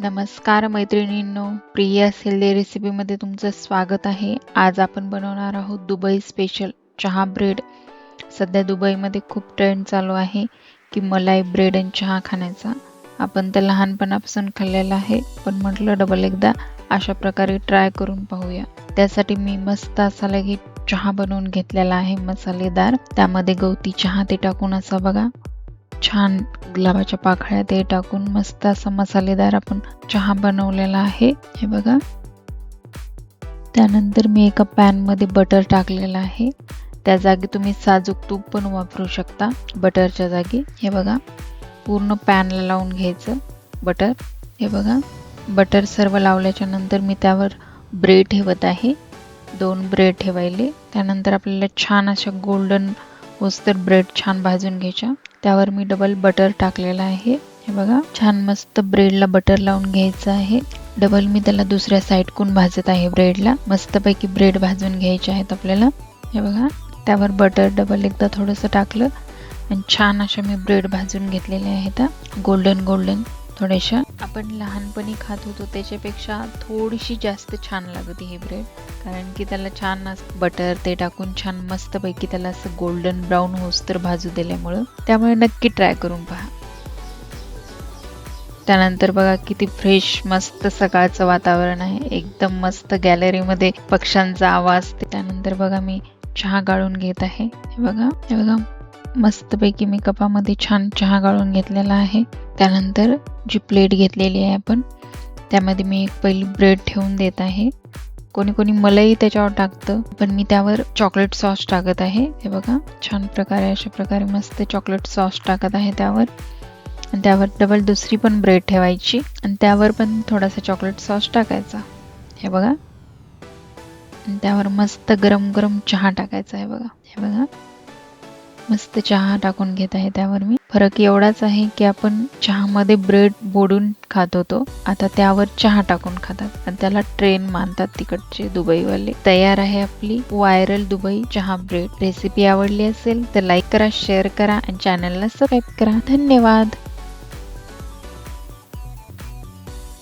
नमस्कार मैत्रिणींनो प्रिया दे रेसिपीमध्ये तुमचं स्वागत आहे. आज आपण बनवणार आहोत दुबई स्पेशल चहा ब्रेड सध्या दुबईमध्ये खूप ट्रेंड चालू आहे की मलाई ब्रेड आणि चहा खाण्याचा. आपण तर लहानपणापासून खाल्लेला आहे पण म्हटलं डबल एकदा अशा प्रकारे ट्राय करून पाहूया. त्यासाठी मी मस्त असा लगे चहा बनवून घेतलेला आहे मसालेदार. त्यामध्ये गवती चहा ते टाकून असा बघा. छान गुलाबाच्या पाकळ्या ते टाकून मस्त असा मसालेदार आपण चहा बनवलेला आहे. हे बघा. त्यानंतर मी एका पॅनमध्ये बटर टाकलेलं आहे. त्या जागी तुम्ही साजूक तूप पण वापरू शकता बटरच्या जागी. हे बघा. पूर्ण पॅनला लावून घ्यायचं बटर हे बघा. बटर सर्व लावल्याच्या नंतर मी त्यावर ब्रेड ठेवत आहे. दोन ब्रेड ठेवायले. त्यानंतर आपल्याला छान अशा गोल्डन होस्तर ब्रेड छान भाजून घ्यायच्या. त्यावर मी डबल बटर टाकलेलं आहे. हे बघा छान मस्त ब्रेडला बटर लावून घ्यायचं आहे. डबल मी त्याला दुसऱ्या साईडकून भाजत आहे ब्रेडला मस्तपैकी ब्रेड भाजून घ्यायचे आहेत आपल्याला. हे बघा त्यावर बटर डबल एकदा थोडंसं टाकलं. आणि छान अशा मी ब्रेड भाजून घेतलेले आहेत गोल्डन गोल्डन थोड्याशा. आपण लहानपणी खात होतो त्याच्यापेक्षा थोडीशी जास्त छान लागते हे ब्रेड कारण की त्याला छान बटर ते टाकून छान मस्तपैकी त्याला असं गोल्डन ब्राऊन होस तर भाजू दिल्यामुळं. त्यामुळे नक्की ट्राय करून पहा. त्यानंतर बघा किती फ्रेश मस्त सकाळचं वातावरण आहे. एकदम मस्त गॅलरीमध्ये पक्ष्यांचा आवाज. त्यानंतर बघा मी चहा गाळून घेत आहे. हे बघा हे बघा. मस्तपैकी मी कपामध्ये छान चहा गाळून घेतलेला आहे. त्यानंतर जी प्लेट घेतलेली आहे आपण त्यामध्ये मी एक पहिली ब्रेड ठेवून देत आहे. कोणी कोणी मलई त्याच्यावर टाकतं पण मी त्यावर चॉकलेट सॉस टाकत आहे. हे बघा छान प्रकारे अशा प्रकारे मस्त चॉकलेट सॉस टाकत आहे त्यावर. आणि त्यावर डबल दुसरी पण ब्रेड ठेवायची. आणि त्यावर पण थोडासा चॉकलेट सॉस टाकायचा. हे बघा. आणि त्यावर मस्त गरम गरम चहा टाकायचा आहे बघा. हे बघा. मस्त चहा टाकून घेत आहे त्यावर मी. फरक एवढाच आहे की आपण चहामध्ये ब्रेड बोडून खात होतो. आता त्यावर चहा टाकून खातात. आणि त्याला ट्रेन मानतात तिकडचे दुबईवाले. तयार आहे आपली व्हायरल दुबई चहा ब्रेड रेसिपी आवडली असेल तर लाईक करा शेअर करा आणि चॅनलला सबस्क्राईब करा. धन्यवाद.